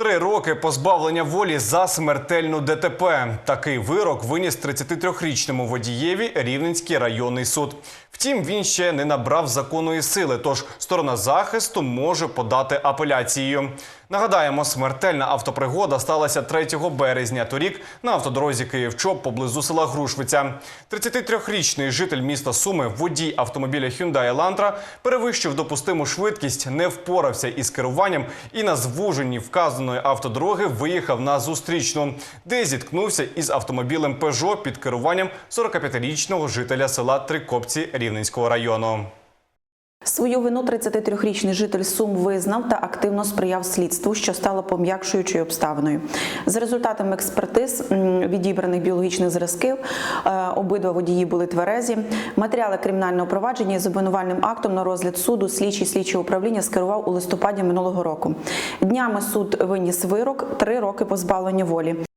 Три роки позбавлення волі за смертельну ДТП. Такий вирок виніс 33-річному водієві Рівненський районний суд. Втім, він ще не набрав законної сили, тож сторона захисту може подати апеляцію. Нагадаємо, смертельна автопригода сталася 3 березня торік на автодорозі Київ-Чоп поблизу села Грушвиця. 33-річний житель міста Суми, водій автомобіля Hyundai Elantra, перевищив допустиму швидкість, не впорався із керуванням і на звуженні вказаної автодороги виїхав на зустрічну, де зіткнувся із автомобілем Пежо під керуванням 45-річного жителя села Трикопці Рівненського району. Свою вину 33-річний житель Сум визнав та активно сприяв слідству, що стало пом'якшуючою обставиною. За результатами експертиз відібраних біологічних зразків е, обидва водії були тверезі. Матеріали кримінального провадження з обвинувальним актом на розгляд суду слідчий слідчого управління скерував у листопаді минулого року. Днями суд виніс вирок три роки позбавлення волі.